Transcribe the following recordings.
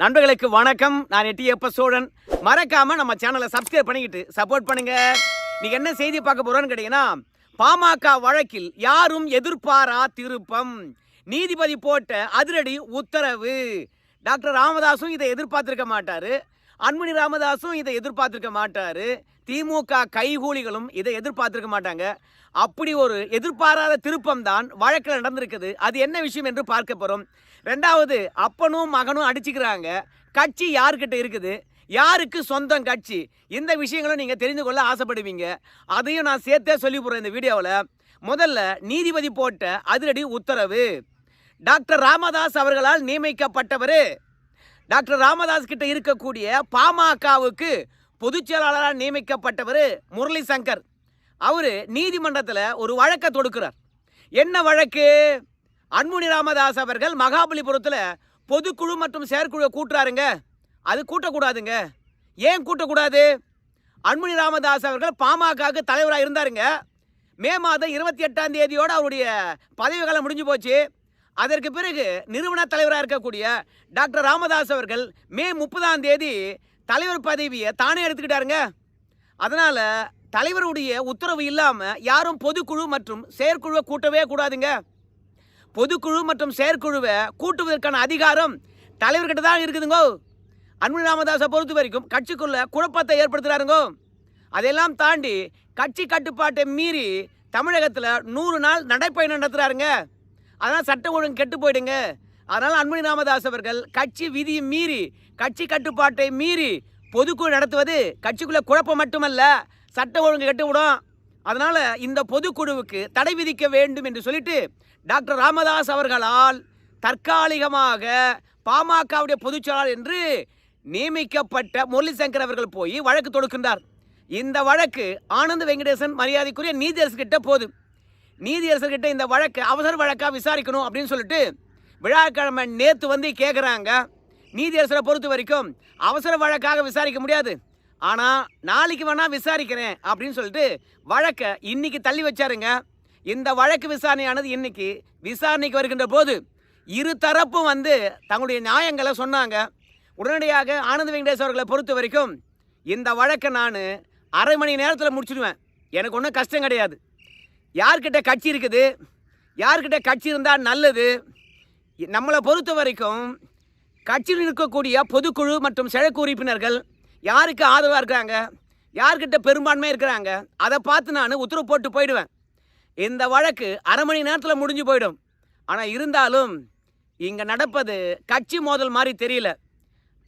நண்பர்களுக்கு வணக்கம். நான் எட்டியப்ப சோழன் மறக்காம நம்ம சேனலை சப்ஸ்கிரைப் பண்ணிக்கிட்டு சப்போர்ட் பண்ணுங்க. நீங்க என்ன செய்தி பார்க்க போறோம்னு கேட்டீங்கன்னா பாமக வழக்கில் யாரும் எதிர்பாரா திருப்பம்? நீதிபதி போட்ட அதிரடி உத்தரவு. டாக்டர் ராமதாசும் இதை எதிர்பார்த்திருக்க மாட்டாரு. அன்மணி ராமதாசும் இதை எதிர்பார்த்திருக்க மாட்டாரு. திமுக கைகூலிகளும் இதை எதிர்பார்த்திருக்க மாட்டாங்க. அப்படி ஒரு எதிர்பாராத திருப்பம் தான் வழக்கில் நடந்திருக்குது. அது என்ன விஷயம் என்று பார்க்க போகிறோம் ரெண்டாவது அப்பனும் மகனும் அடிச்சுக்கிறாங்க. கட்சி யார்கிட்ட இருக்குது? யாருக்கு சொந்தம் கட்சி? இந்த விஷயங்களும் நீங்கள் தெரிந்து கொள்ள ஆசைப்படுவீங்க. அதையும் நான் சேர்த்தே சொல்லி போகிறேன் இந்த வீடியோவில். முதல்ல நீதிபதி போட்ட அதிரடி உத்தரவு. டாக்டர் ராமதாஸ் அவர்களால் நியமிக்கப்பட்டவர். டாக்டர் ராமதாஸ் கிட்ட இருக்கக்கூடிய பாமகவுக்கு பொதுச் செயலாளராக நியமிக்கப்பட்டவர் முரளி சங்கர் அவர் நீதிமன்றத்தில் ஒரு வழக்கை தொடுக்கிறார். என்ன வழக்கு? அன்முனி ராமதாஸ் அவர்கள் மகாபலிபுரத்தில் பொதுக்குழு மற்றும் செயற்குழு கூட்டுறாருங்க. அது கூட்டக்கூடாதுங்க. ஏன் கூட்டக்கூடாது? அன்முனி ராமதாஸ் அவர்கள் பாமகவுக்கு தலைவராக இருந்தாருங்க. மே மாதம் இருபத்தி எட்டாம் தேதியோடு அவருடைய பதவி காலம் முடிஞ்சு போச்சு. அதற்கு பிறகு நிறுவன தலைவராக இருக்கக்கூடிய டாக்டர் ராமதாஸ் அவர்கள் மே முப்பதாம் தேதி தலைவர் பதவியை தானே எடுத்துக்கிட்டாருங்க. அதனால் தலைவருடைய உத்தரவு இல்லாமல் யாரும் பொதுக்குழு மற்றும் செயற்குழுவை கூட்டவே கூடாதுங்க. பொதுக்குழு மற்றும் செயற்குழுவை கூட்டுவதற்கான அதிகாரம் தலைவர்கிட்ட தான் இருக்குதுங்கோ. அன்பு ராமதாஸை பொறுத்த வரைக்கும் கட்சிக்குள்ள குழப்பத்தை ஏற்படுத்துகிறாருங்கோ அதையெல்லாம் தாண்டி கட்சி கட்டுப்பாட்டை மீறி தமிழகத்தில் நூறு நாள் நடைப்பயணம் நடத்துகிறாருங்க அதனால் சட்டம் ஒழுங்கு கெட்டு போயிடுங்க. அதனால் அன்புமணி ராமதாஸ் அவர்கள் கட்சி விதியை மீறி கட்சி கட்டுப்பாட்டை மீறி பொதுக்குழு நடத்துவது கட்சிக்குள்ளே குழப்பம் மட்டுமல்ல சட்டம் ஒழுங்கு கட்டுவிடும். அதனால் இந்த பொதுக்குழுவுக்கு தடை விதிக்க வேண்டும் என்று சொல்லிட்டு டாக்டர் ராமதாஸ் அவர்களால் தற்காலிகமாக பாமகவுடைய பொதுச்செயலாளர் என்று நியமிக்கப்பட்ட முரளி சங்கர் அவர்கள் போய் வழக்கு தொடுக்கின்றார். இந்த வழக்கு ஆனந்த் வெங்கடேசன் மரியாதைக்குரிய நீதியரசர்கிட்ட போதும். நீதியரசர்கிட்ட இந்த வழக்கு அவசர வழக்காக விசாரிக்கணும் அப்படின்னு சொல்லிட்டு விழாக்கிழமை நேற்று வந்து கேட்குறாங்க நீதியரசரை பொறுத்த வரைக்கும் அவசர வழக்காக விசாரிக்க முடியாது. ஆனால் நாளைக்கு வேணால் விசாரிக்கிறேன் அப்படின்னு சொல்லிட்டு வழக்கை இன்னைக்கு தள்ளி வச்சாருங்க. இந்த வழக்கு விசாரணையானது இன்னைக்கு விசாரணைக்கு வருகின்ற போது இரு தரப்பும் வந்து தங்களுடைய நியாயங்களை சொன்னாங்க. உடனடியாக ஆனந்த வெங்கடேஷ் அவர்களை பொறுத்த வரைக்கும் இந்த வழக்கை நான் அரை மணி நேரத்தில் முடிச்சிடுவேன். எனக்கு ஒன்றும் கஷ்டம் கிடையாது. யார்கிட்ட கட்சி இருக்குது? யார்கிட்ட கட்சி இருந்தால் நல்லது? நம்மளை பொறுத்த வரைக்கும் கட்சியில் இருக்கக்கூடிய பொதுக்குழு மற்றும் செழக்கு உறுப்பினர்கள் யாருக்கு ஆதரவாக இருக்கிறாங்க? யார்கிட்ட பெரும்பான்மை இருக்கிறாங்க? அதை பார்த்து நான் உத்தரவு போட்டு போயிடுவேன். இந்த வழக்கு அரை மணி நேரத்தில் முடிஞ்சு போயிடும். ஆனால் இருந்தாலும் இங்கே நடப்பது கட்சி மோதல் மாதிரி தெரியல.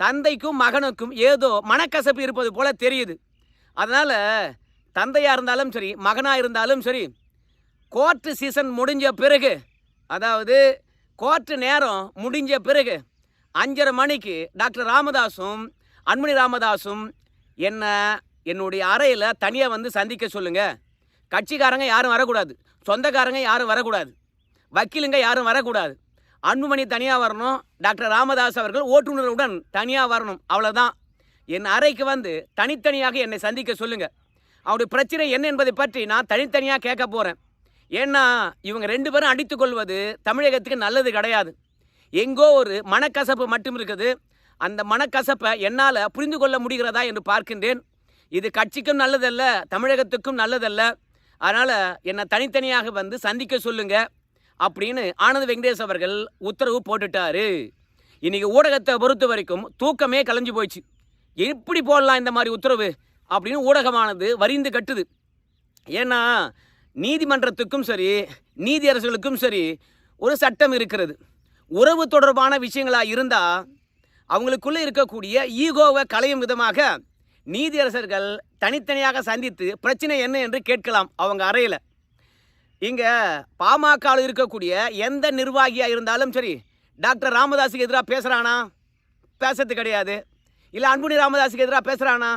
தந்தைக்கும் மகனுக்கும் ஏதோ மனக்கசப்பு இருப்பது போல தெரியுது. அதனால் தந்தையாக இருந்தாலும் சரி மகனாக இருந்தாலும் சரி கோர்ட்டு சீசன் முடிஞ்ச பிறகு அதாவது கோர்ட்டு நேரம் முடிஞ்ச பிறகு அஞ்சரை மணிக்கு டாக்டர் ராமதாஸும் அன்மணி ராமதாஸும் என்னை என்னுடைய அறையில் தனியாக வந்து சந்திக்க சொல்லுங்கள் கட்சிக்காரங்க யாரும் வரக்கூடாது. சொந்தக்காரங்க யாரும் வரக்கூடாது. வக்கீலுங்க யாரும் வரக்கூடாது. அன்புமணி தனியாக வரணும். டாக்டர் ராமதாஸ் அவர்கள் ஓட்டுநருடன் தனியாக வரணும். அவ்வளோதான் என் அறைக்கு வந்து தனித்தனியாக என்னை சந்திக்க சொல்லுங்கள் அவருடைய பிரச்சனை என்ன என்பதை பற்றி நான் தனித்தனியாக கேட்க போகிறேன் ஏன்னா இவங்க ரெண்டு பேரும் அடித்துக்கொள்வது தமிழகத்துக்கு நல்லது கிடையாது. எங்கோ ஒரு மனக்கசப்பு மட்டும் இருக்குது. அந்த மனக்கசப்பை என்னால் புரிந்து கொள்ள முடிகிறதா என்று பார்க்கின்றேன். இது கட்சிக்கும் நல்லதல்ல தமிழகத்துக்கும் நல்லதல்ல. அதனால் என்னை தனித்தனியாக வந்து சந்திக்க சொல்லுங்க அப்படின்னு ஆனந்த் வெங்கடேஷ் அவர்கள் உத்தரவு போட்டுட்டாரு. இன்றைக்கி ஊடகத்தை பொறுத்த வரைக்கும் தூக்கமே கலைஞ்சு போயிடுச்சு. எப்படி போடலாம் இந்த மாதிரி உத்தரவு அப்படின்னு ஊடகமானது வரிந்து கட்டுது. ஏன்னா நீதிமன்றத்துக்கும் சரி நீதியரசர்களுக்கும் சரி ஒரு சட்டம் இருக்கிறது. உறவு தொடர்பான விஷயங்களாக இருந்தால் அவங்களுக்குள்ளே இருக்கக்கூடிய ஈகோவை களையும் விதமாக நீதியரசர்கள் தனித்தனியாக சந்தித்து பிரச்சனை என்ன என்று கேட்கலாம் அவங்க அறையில். இங்கே பாமகவில் இருக்கக்கூடிய எந்த நிர்வாகியாக இருந்தாலும் சரி டாக்டர் ராமதாஸுக்கு எதிராக பேசுகிறானா பேசுறது கிடையாது. இல்லை அன்புணி ராமதாஸுக்கு எதிராக பேசுகிறானா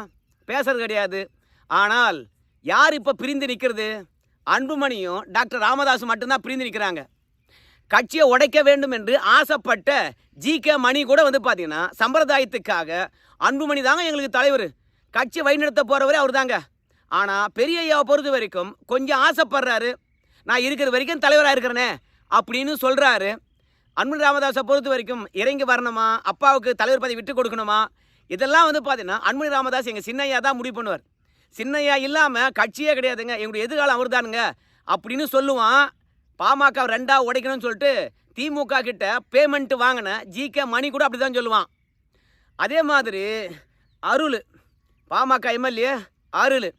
பேசுறது கிடையாது. ஆனால் யார் இப்போ பிரிந்து நிற்கிறது அன்புமணியும் டாக்டர் ராமதாஸ் மட்டும்தான் பிரிந்து நிற்கிறாங்க. கட்சியை உடைக்க வேண்டும் என்று ஆசைப்பட்ட ஜி கே மணி கூட வந்து பார்த்தீங்கன்னா சம்பிரதாயத்துக்காக அன்புமணி தாங்க எங்களுக்கு தலைவர். கட்சியை வழிநடத்த போகிறவரே அவர் தாங்க ஆனால் பெரிய ஐயாவை பொறுத்த வரைக்கும் கொஞ்சம் ஆசைப்படுறாரு. நான் இருக்கிற வரைக்கும் தலைவராக இருக்கிறேனே அப்படின்னு சொல்கிறாரு அன்பு ராமதாஸை பொறுத்த வரைக்கும் இறங்கி வரணுமா? அப்பாவுக்கு தலைவர் பதவி விட்டு கொடுக்கணுமா? இதெல்லாம் வந்து பார்த்தீங்கன்னா அன்பு ராமதாஸ் எங்கள் சின்னையா தான் முடிவு பண்ணுவார். சின்னையா இல்லாமல் கட்சியே கிடையாதுங்க. எங்களுடைய எதிர்காலம் அவர் தானுங்க அப்படின்னு சொல்லுவான். பாமக ரெண்டா உடைக்கணும்னு சொல்லிட்டு திமுக கிட்ட பேமெண்ட் வாங்கின ஜிகே மணி கூட அப்படி தான் சொல்லுவான். அதே மாதிரி அருள் பாமக எம்எல்ஏ அருள்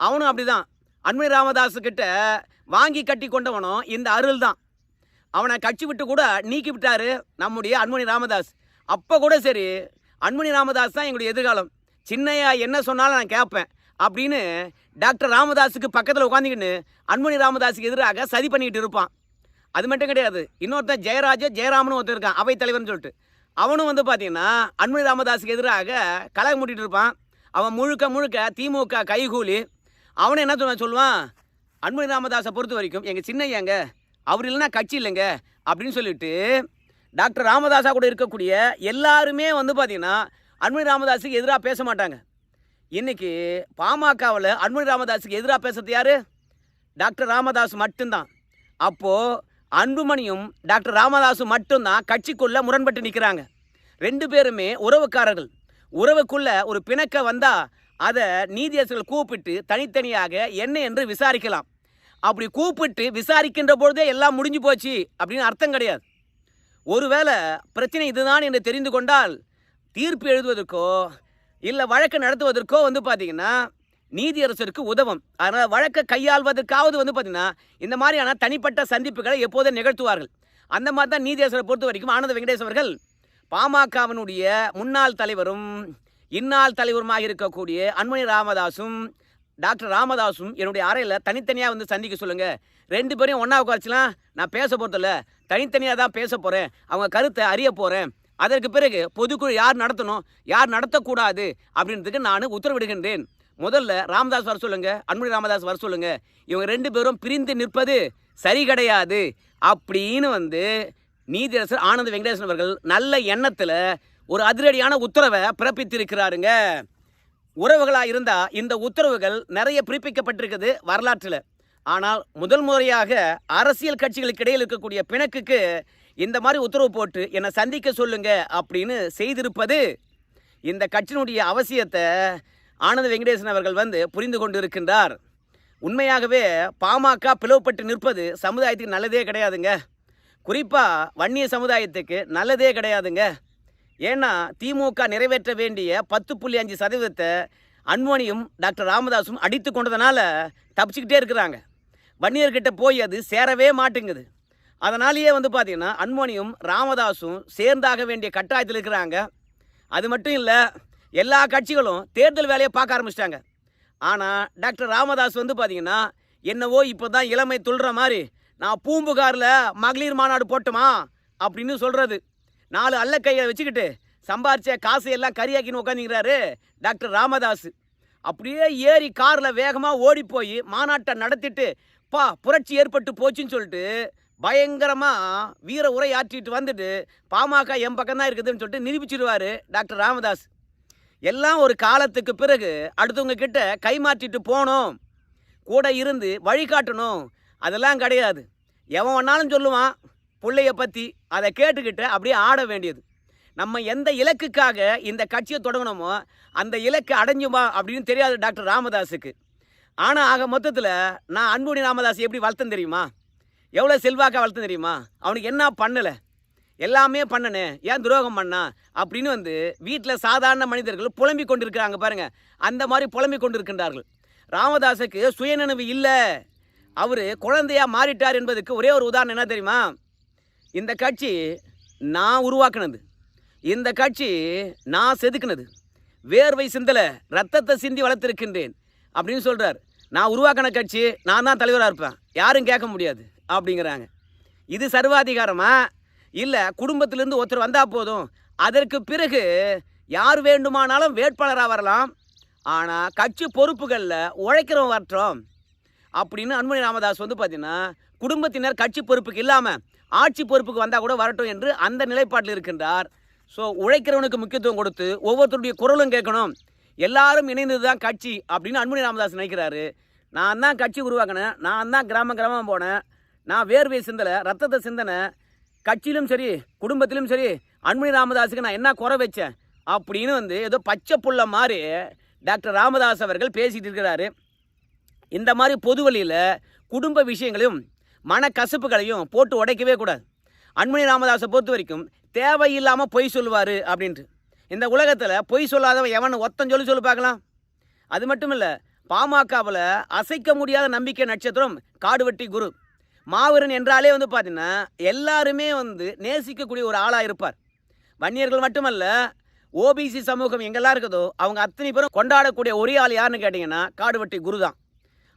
அவனும் அப்படிதான். அன்புமணி ராமதாஸ் கிட்ட வாங்கி கட்டி கொண்டவனும் இந்த அருள் தான். அவனை கட்சி விட்டு கூட நீக்கி விட்டாரு நம்முடைய அன்மணி ராமதாஸ். அப்போ கூட சரி அன்மணி ராமதாஸ் தான் எங்களுடைய எதிர்காலம். சின்னையா என்ன சொன்னாலும் நான் கேட்பேன். அப்படின்னு டாக்டர் ராமதாஸுக்கு பக்கத்தில் உட்காந்துக்கின்னு அன்புமணி ராமதாஸுக்கு எதிராக சதி பண்ணிக்கிட்டு இருப்பான். அது மட்டும் கிடையாது. இன்னொருத்தன் ஜெயராஜ ஜெயராமன் ஒருத்தன் இருக்கான் அவை தலைவர்னு சொல்லிட்டு. அவனும் வந்து பார்த்தீங்கன்னா அன்புமணி ராமதாஸுக்கு எதிராக கலகம் மூட்டிகிட்டு இருப்பான். அவன் முழுக்க முழுக்க திமுக கைகூலி. அவனை என்ன சொல்லுவான் சொல்லுவான் அன்புமணி ராமதாஸை பொறுத்த வரைக்கும் எங்கள் சின்னையாங்க அவர் இல்லைன்னா கட்சி இல்லைங்க அப்படின்னு சொல்லிட்டு டாக்டர் ராமதாஸாக கூட இருக்கக்கூடிய எல்லாருமே வந்து பார்த்திங்கன்னா அன்புமணி ராமதாஸுக்கு எதிராக பேச மாட்டாங்க. இன்னைக்கு பாமகவில் அன்புமணி ராமதாஸுக்கு எதிராக பேசுறது யாரு? டாக்டர் ராமதாஸ் மட்டும்தான். அப்போது அன்புமணியும் டாக்டர் ராமதாஸும் மட்டும்தான் கட்சிக்குள்ளே முரண்பட்டு நிற்கிறாங்க ரெண்டு பேருமே உறவுக்காரர்கள். உறவுக்குள்ள ஒரு பிணக்க வந்தால் அதை நீதியரசர்கள் கூப்பிட்டு தனித்தனியாக என்ன என்று விசாரிக்கலாம். அப்படி கூப்பிட்டு விசாரிக்கின்ற பொழுதே எல்லாம் முடிஞ்சு போச்சு அப்படின்னு அர்த்தம் கிடையாது. ஒருவேளை பிரச்சனை இதுதான் என்று தெரிந்து கொண்டால் தீர்ப்பு எழுதுவதற்கோ இல்லை வழக்கு நடத்துவதற்கோ வந்து பார்த்தீங்கன்னா நீதியரசருக்கு உதவும். அதனால் வழக்கை கையாள்வதற்காவது வந்து பார்த்தீங்கன்னா இந்த மாதிரியான தனிப்பட்ட சந்திப்புகளை எப்போதும் நிகழ்த்துவார்கள். அந்த மாதிரி தான் நீதியரசரை பொறுத்த வரைக்கும் ஆனந்த வெங்கடேஷ் அவர்கள் பாமகவினுடைய முன்னாள் தலைவரும் இந்நாள் தலைவருமாக இருக்கக்கூடிய அன்மணி ராமதாசும் டாக்டர் ராமதாசும் என்னுடைய அறையில் தனித்தனியாக வந்து சந்திக்க சொல்லுங்கள் ரெண்டு பேரையும் ஒன்றா உட்காரச்சுலாம் நான் பேச போகிறதில்ல தனித்தனியாக தான் பேச போகிறேன் அவங்க கருத்தை அறிய போகிறேன் அதற்கு பிறகு பொதுக்குழு யார் நடத்தணும் யார் நடத்தக்கூடாது அப்படின்றதுக்கு நான் உத்தரவிடுகின்றேன். முதல்ல ராமதாஸ் வர சொல்லுங்க அன்புமணி ராமதாஸ் வர சொல்லுங்க. இவங்க ரெண்டு பேரும் பிரிந்து நிற்பது சரி கிடையாது அப்படின்னு வந்து நீதியரசர் ஆனந்த வெங்கடேசன் அவர்கள் நல்ல எண்ணத்தில் ஒரு அதிரடியான உத்தரவை பிறப்பித்திருக்கிறாருங்க. உறவுகளாக இருந்தால் இந்த உத்தரவுகள் நிறைய பிறப்பிக்கப்பட்டிருக்குது வரலாற்றில். ஆனால் முதல் முறையாக அரசியல் கட்சிகளுக்கு இடையில் இருக்கக்கூடிய பிணக்குக்கு இந்த மாதிரி உத்தரவு போட்டு என்னை சந்திக்க சொல்லுங்க அப்படின்னு செய்திருப்பது இந்த கட்சியினுடைய அவசியத்தை ஆனந்த வெங்கடேசன் அவர்கள் வந்து புரிந்து கொண்டு இருக்கின்றார் உண்மையாகவே பாமக பிளவுபட்டு நிற்பது சமுதாயத்துக்கு நல்லதே கிடையாதுங்க. குறிப்பாக வன்னிய சமுதாயத்துக்கு நல்லதே கிடையாதுங்க. ஏன்னா திமுக நிறைவேற்ற வேண்டிய பத்து புள்ளி அஞ்சு சதவீதத்தை அன்மோனியும் டாக்டர் ராமதாஸும் அடித்து கொண்டதுனால தப்பிச்சுக்கிட்டே இருக்கிறாங்க. வன்னியர்கிட்ட போய் அது சேரவே மாட்டேங்குது. அதனாலேயே வந்து பார்த்திங்கன்னா அன்மோனியும் ராமதாஸும் சேர்ந்தாக வேண்டிய கட்டாயத்தில் இருக்கிறாங்க. அது மட்டும் இல்லை எல்லா கட்சிகளும் தேர்தல் வேலையை பார்க்க ஆரம்பிச்சிட்டாங்க. ஆனால் டாக்டர் ராமதாஸ் வந்து பார்த்தீங்கன்னா என்னவோ இப்போ தான் இளமை துள்ளுற மாதிரி நான் பூம்புகாரில் மகளிர் மாநாடு போட்டோமா அப்படின்னு சொல்கிறது நாலு அல்ல கையை வச்சுக்கிட்டு சம்பாரிச்ச காசு எல்லாம் கரியாக்கின்னு உட்காந்துக்கிறாரு டாக்டர் ராமதாஸ் அப்படியே ஏறி காரில் வேகமாக ஓடி போய் மாநாட்டை நடத்திட்டு பா புரட்சி ஏற்பட்டு போச்சுன்னு சொல்லிட்டு பயங்கரமாக வீர உரை ஆற்றிட்டு வந்துட்டு பாமக என் பக்கம் தான் இருக்குதுன்னு சொல்லிட்டு நிரூபிச்சிடுவார் டாக்டர் ராமதாஸ். எல்லாம் ஒரு காலத்துக்கு பிறகு அடுத்தவங்க கிட்ட கைமாற்றிட்டு போகணும் கூட இருந்து வழிகாட்டணும் அதெல்லாம் கிடையாது. எவன் வேணாலும் சொல்லுவான் பிள்ளைய பற்றி அதை கேட்டுக்கிட்டு அப்படியே ஆட வேண்டியது. நம்ம எந்த இலக்குக்காக இந்த கட்சியை தொடங்கணுமோ அந்த இலக்கு அடைஞ்சுமா அப்படின்னு தெரியாது டாக்டர் ராமதாஸுக்கு. ஆனால் ஆக மொத்தத்தில் நான் அன்புடி ராமதாஸ் எப்படி வளர்த்தேன் தெரியுமா? எவ்வளோ செல்வாக்கா வளர்த்து தெரியுமா? அவனுக்கு என்ன பண்ணலை? எல்லாமே பண்ணனே. ஏன் துரோகம் பண்ணா? அப்படின்னு வந்து வீட்டில் சாதாரண மனிதர்கள் புலம்பிக் கொண்டிருக்கிறாங்க பாருங்கள் அந்த மாதிரி புலம்பிக் கொண்டிருக்கின்றார்கள். ராமதாஸுக்கு சுயநினைவு இல்லை. அவர் குழந்தையாக மாறிட்டார் என்பதுக்கு ஒரே ஒரு உதாரணம் என்ன தெரியுமா? இந்த கட்சி நான் உருவாக்குனது. இந்த கட்சி நான் செதுக்குனது. வேர்வை சிந்தலை ரத்தத்தை சிந்தி வளர்த்திருக்கின்றேன் அப்படின்னு சொல்கிறார் நான் உருவாக்கின கட்சி நான் தான் தலைவராக இருப்பேன். யாரும் கேட்க முடியாது. அப்படிங்கிறாங்க. இது சர்வாதிகாரமா? இல்லை குடும்பத்திலேருந்து ஒருத்தர் வந்தால் போதும். அதற்கு பிறகு யார் வேண்டுமானாலும் வேட்பாளராக வரலாம். ஆனால் கட்சி பொறுப்புகளில் உழைக்கிறவன் வரட்டும். அப்படின்னு அன்புமணி ராமதாஸ் வந்து பார்த்தீங்கன்னா குடும்பத்தினர் கட்சி பொறுப்புக்கு இல்லாமல் ஆட்சி பொறுப்புக்கு வந்தால் கூட வரட்டும் என்று அந்த நிலைப்பாட்டில் இருக்கின்றார். ஸோ உழைக்கிறவனுக்கு முக்கியத்துவம் கொடுத்து ஒவ்வொருத்தருடைய குரலும் கேட்கணும். எல்லாரும் இணைந்தது தான் கட்சி அப்படின்னு அன்புமணி ராமதாஸ் நினைக்கிறாரு. நான் தான் கட்சி உருவாக்கினேன். நான் தான் கிராம கிராமம் போனேன். நான் வேர்வை சிந்தலை ரத்தத்தை சிந்தனை கட்சியிலும் சரி குடும்பத்திலும் சரி அன்புமணி ராமதாஸுக்கு நான் என்ன குறை வச்சேன்? அப்படின்னு வந்து ஏதோ பச்சை புள்ள மாதிரி டாக்டர் ராமதாஸ் அவர்கள் பேசிகிட்டு இருக்கிறாரு. இந்த மாதிரி பொது வழியில் குடும்ப விஷயங்களையும் மனக்கசப்புகளையும் போட்டு உடைக்கவே கூடாது. அன்புமணி ராமதாஸை பொறுத்த வரைக்கும் தேவையில்லாமல் பொய் சொல்லுவார் அப்படின்ட்டு. இந்த உலகத்தில் பொய் சொல்லாதவன் எவன் ஒத்தன் சொல்லி சொல்லி பார்க்கலாம். அது மட்டும் இல்லை பாமகவில் அசைக்க முடியாத நம்பிக்கை நட்சத்திரம் காடுவெட்டி குரு. மாவீரன் என்றாலே வந்து பார்த்தீங்கன்னா எல்லாருமே வந்து நேசிக்கக்கூடிய ஒரு ஆளாக இருப்பார். வன்னியர்கள் மட்டுமல்ல ஓபிசி சமூகம் எங்கெல்லாம் இருக்குதோ அவங்க அத்தனை பேரும் கொண்டாடக்கூடிய ஒரே ஆள் யாருன்னு கேட்டிங்கன்னா காடுவெட்டி குரு தான்.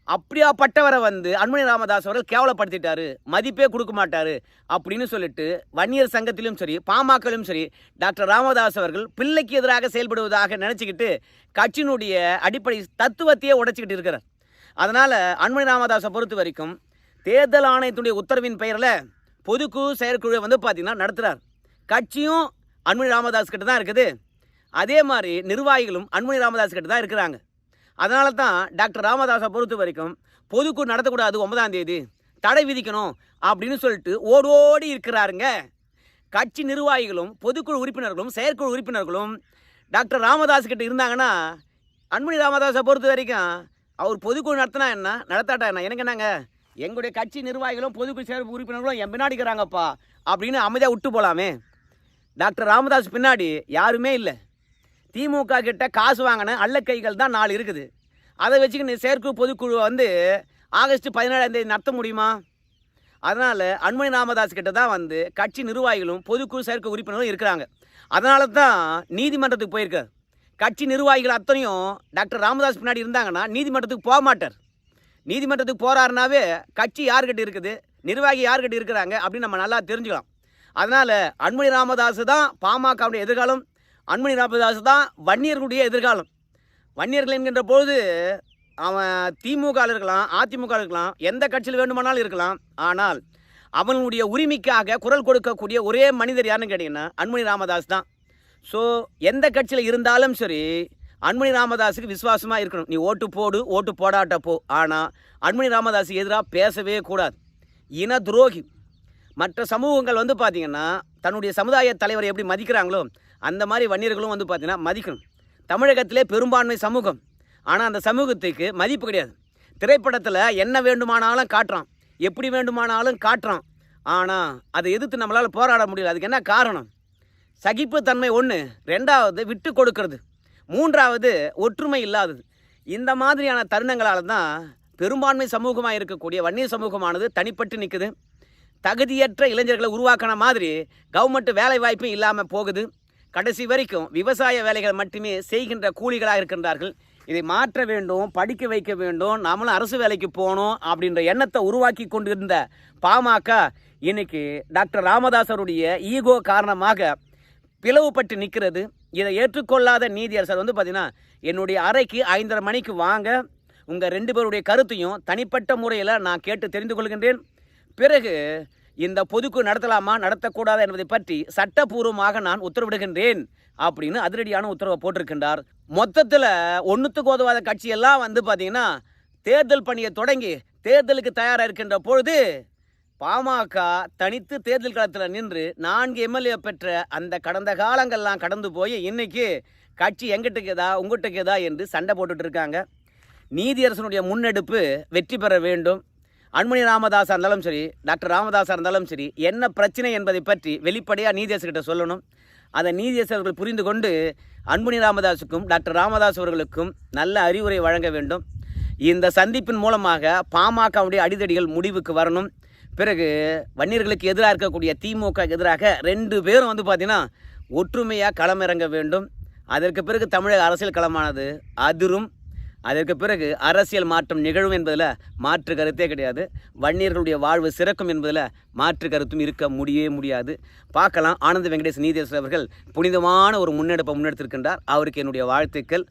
அப்படியாப்பட்டவரை வந்து அன்புமணி ராமதாஸ் அவர்கள் கேவலப்படுத்திட்டாரு மதிப்பே கொடுக்க மாட்டார் அப்படின்னு சொல்லிட்டு வன்னியர் சங்கத்திலும் சரி பாமகலும் சரி டாக்டர் ராமதாஸ் அவர்கள் பிள்ளைக்கு எதிராக செயல்படுவதாக நினச்சிக்கிட்டு கட்சியினுடைய அடிப்படை தத்துவத்தையே உடைச்சிக்கிட்டு இருக்கிறார். அதனால் அன்புமணி ராமதாஸை பொறுத்த வரைக்கும் தேர்தல் ஆணையத்துடைய உத்தரவின் பெயரில் பொதுக்குழு செயற்குழுவை வந்து பார்த்திங்கன்னா நடத்துகிறார் கட்சியும் அன்புமணி ராமதாஸ் கிட்ட தான் இருக்குது. அதே மாதிரி நிர்வாகிகளும் அன்புமணி ராமதாஸ் கிட்ட தான் இருக்கிறாங்க. அதனால தான் டாக்டர் ராமதாஸை பொறுத்த வரைக்கும் பொதுக்குழு நடத்தக்கூடாது ஒன்பதாம் தேதி. தடை விதிக்கணும் அப்படின்னு சொல்லிட்டு ஓடோடி இருக்கிறாருங்க. கட்சி நிர்வாகிகளும் பொதுக்குழு உறுப்பினர்களும் செயற்குழு உறுப்பினர்களும் டாக்டர் ராமதாஸ் கிட்ட இருந்தாங்கன்னா அன்புமணி ராமதாஸை பொறுத்த வரைக்கும் அவர் பொதுக்குழு நடத்தினா என்ன? நடத்தாட்டா என்ன? எனக்கு என்னங்க? எங்களுடைய கட்சி நிர்வாகிகளும் பொதுக்குழு சேர்ப்பு உறுப்பினர்களும் என் பின்னாடி இருக்கிறாங்கப்பா அப்படின்னு அமைதியாக விட்டு போகலாமே டாக்டர் ராமதாஸ் பின்னாடி யாருமே இல்லை. திமுக கிட்ட காசு வாங்கின அல்ல கைகள் தான் நாலு இருக்குது. அதை வச்சுக்கின்னு செயற்குழு பொதுக்குழு வந்து ஆகஸ்ட் பதினேழாம் தேதி நடத்த முடியுமா? அதனால் அன்மணி ராமதாஸ் கிட்ட தான் வந்து கட்சி நிர்வாகிகளும் பொதுக்குழு செயற்கை உறுப்பினர்களும் இருக்கிறாங்க. அதனால தான் நீதிமன்றத்துக்கு போயிருக்கார். கட்சி நிர்வாகிகள் அத்தனையும் டாக்டர் ராமதாஸ் பின்னாடி இருந்தாங்கன்னா நீதிமன்றத்துக்கு போக மாட்டார். நீதிமன்றத்துக்கு போகிறாருனாவே கட்சி யார்கிட்ட இருக்குது? நிர்வாகி யார்கிட்ட இருக்கிறாங்க? அப்படின்னு நம்ம நல்லா தெரிஞ்சுக்கலாம். அதனால் அன்மணி ராமதாஸ் தான் பாமகவுடைய எதிர்காலம். அன்மணி ராமதாஸ் தான் வன்னியர்களுடைய எதிர்காலம். வன்னியர்கள் என்கின்ற பொழுது அவன் திமுக இருக்கலாம் அதிமுக இருக்கலாம் எந்த கட்சியில் வேண்டுமானாலும் இருக்கலாம். ஆனால் அவனுடைய உரிமைக்காக குரல் கொடுக்கக்கூடிய ஒரே மனிதர் யாருன்னு கேட்டிங்கன்னா அன்மணி ராமதாஸ் தான். ஸோ எந்த கட்சியில் இருந்தாலும் சரி அன்மணி ராமதாஸுக்கு விசுவாசமாக இருக்கணும். நீ ஓட்டு போடு ஓட்டு போடாட்ட போ. ஆனால் அன்மணி ராமதாஸுக்கு எதிராக பேசவே கூடாது. இன துரோகி. மற்ற சமூகங்கள் வந்து பார்த்திங்கன்னா தன்னுடைய சமுதாய தலைவரை எப்படி மதிக்கிறாங்களோ அந்த மாதிரி வன்னியர்களும் வந்து பார்த்திங்கன்னா மதிக்கணும். தமிழகத்திலே பெரும்பான்மை சமூகம். ஆனால் அந்த சமூகத்துக்கு மதிப்பு கிடையாது. திரைப்படத்தில் என்ன வேண்டுமானாலும் காட்டுறான். எப்படி வேண்டுமானாலும் காட்டுறான். ஆனால் அதை எதிர்த்து நம்மளால் போராட முடியல. அதுக்கு என்ன காரணம்? சகிப்புத்தன்மை ஒன்று ரெண்டாவது விட்டு கொடுக்கறது. மூன்றாவது ஒற்றுமை இல்லாதது. இந்த மாதிரியான தருணங்களால் தான் பெரும்பான்மை சமூகமாக இருக்கக்கூடிய வன்னிய சமூகமானது தனிப்பட்டு நிற்குது தகுதியற்ற இளைஞர்களை உருவாக்கின மாதிரி கவர்மெண்ட் வேலை வாய்ப்பும் இல்லாமல் போகுது. கடைசி வரைக்கும் விவசாய வேலைகள் மட்டுமே செய்கின்ற கூலிகளாக இருக்கின்றார்கள். இதை மாற்ற வேண்டும் படிக்க வைக்க வேண்டும் நாமளும் அரசு வேலைக்கு போகணும் அப்படின்ற எண்ணத்தை உருவாக்கி கொண்டிருந்த பாமக இன்னைக்கு டாக்டர் ராமதாசருடைய ஈகோ காரணமாக பிளவுபட்டு நிற்கிறது. இதை ஏற்றுக்கொள்ளாத நீதியரசர் வந்து பார்த்தீங்கன்னா என்னுடைய அறைக்கு ஐந்தரை மணிக்கு வாங்க உங்கள் ரெண்டு பேருடைய கருத்தையும் தனிப்பட்ட முறையில் நான் கேட்டு தெரிந்து கொள்கின்றேன். பிறகு இந்த பொதுக்கு நடத்தலாமா நடத்தக்கூடாதா என்பதை பற்றி சட்டப்பூர்வமாக நான் உத்தரவிடுகின்றேன் அப்படின்னு அதிரடியான உத்தரவை போட்டிருக்கின்றார். மொத்தத்தில் ஒன்றுத்துக்கு உதவாத கட்சியெல்லாம் வந்து பார்த்திங்கன்னா தேர்தல் பணியை தொடங்கி தேர்தலுக்கு தயாராக இருக்கின்ற பொழுது பாமக தனித்து தேர்தல் களத்தில் நின்று நான்கு எம்எல்ஏ பெற்ற அந்த கடந்த காலங்கள்லாம் கடந்து போய் இன்னைக்கு கட்சி எங்கிட்டுக்குதா உங்ககிட்டக்குதா என்று சண்டை போட்டுட்டு இருக்காங்க. நீதியரசனுடைய முன்னெடுப்பு வெற்றி பெற வேண்டும். அன்புமணி ராமதாஸாக இருந்தாலும் சரி டாக்டர் ராமதாஸாக இருந்தாலும் சரி என்ன பிரச்சனை என்பதை பற்றி வெளிப்படையாக நீதியரசர்கிட்ட சொல்லணும். அதை நீதியரசர்கள் அவர்கள் புரிந்து கொண்டு அன்புமணி ராமதாஸுக்கும் டாக்டர் ராமதாஸ் அவர்களுக்கும் நல்ல அறிவுரை வழங்க வேண்டும். இந்த சந்திப்பின் மூலமாக பாமகவுடைய அடிதடிகள் முடிவுக்கு வரணும். பிறகு வன்னியர்களுக்கு எதிராக இருக்கக்கூடிய திமுக எதிராக ரெண்டு பேரும் வந்து பார்த்தீங்கன்னா ஒற்றுமையாக களமிறங்க வேண்டும். அதற்கு பிறகு தமிழக அரசியல் களமானது அதிரும். அதற்கு பிறகு அரசியல் மாற்றம் நிகழும் என்பதில் மாற்று கருத்தே கிடையாது. வன்னியர்களுடைய வாழ்வு சிறக்கும் என்பதில் மாற்று கருத்தும் இருக்க முடியவே முடியாது. பார்க்கலாம். ஆனந்த வெங்கடேஷ் நீதேஸ்வர் அவர்கள் புனிதமான ஒரு முன்னெடுப்பை முன்னெடுத்திருக்கின்றார். அவருக்கு என்னுடைய வாழ்த்துக்கள்.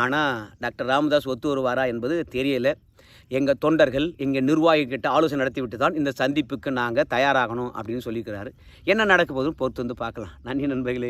ஆனால் டாக்டர் ராமதாஸ் ஒத்து வருவாரா என்பது தெரியலை. எங்கள் தொண்டர்கள் எங்கள் நிர்வாகிகிட்ட ஆலோசனை நடத்திவிட்டு தான் இந்த சந்திப்புக்கு நாங்கள் தயாராகணும் அப்படின்னு சொல்லியிருக்கிறாரு என்ன நடக்க போதும் பொறுத்து வந்து பார்க்கலாம். நன்றி நண்பர்களே.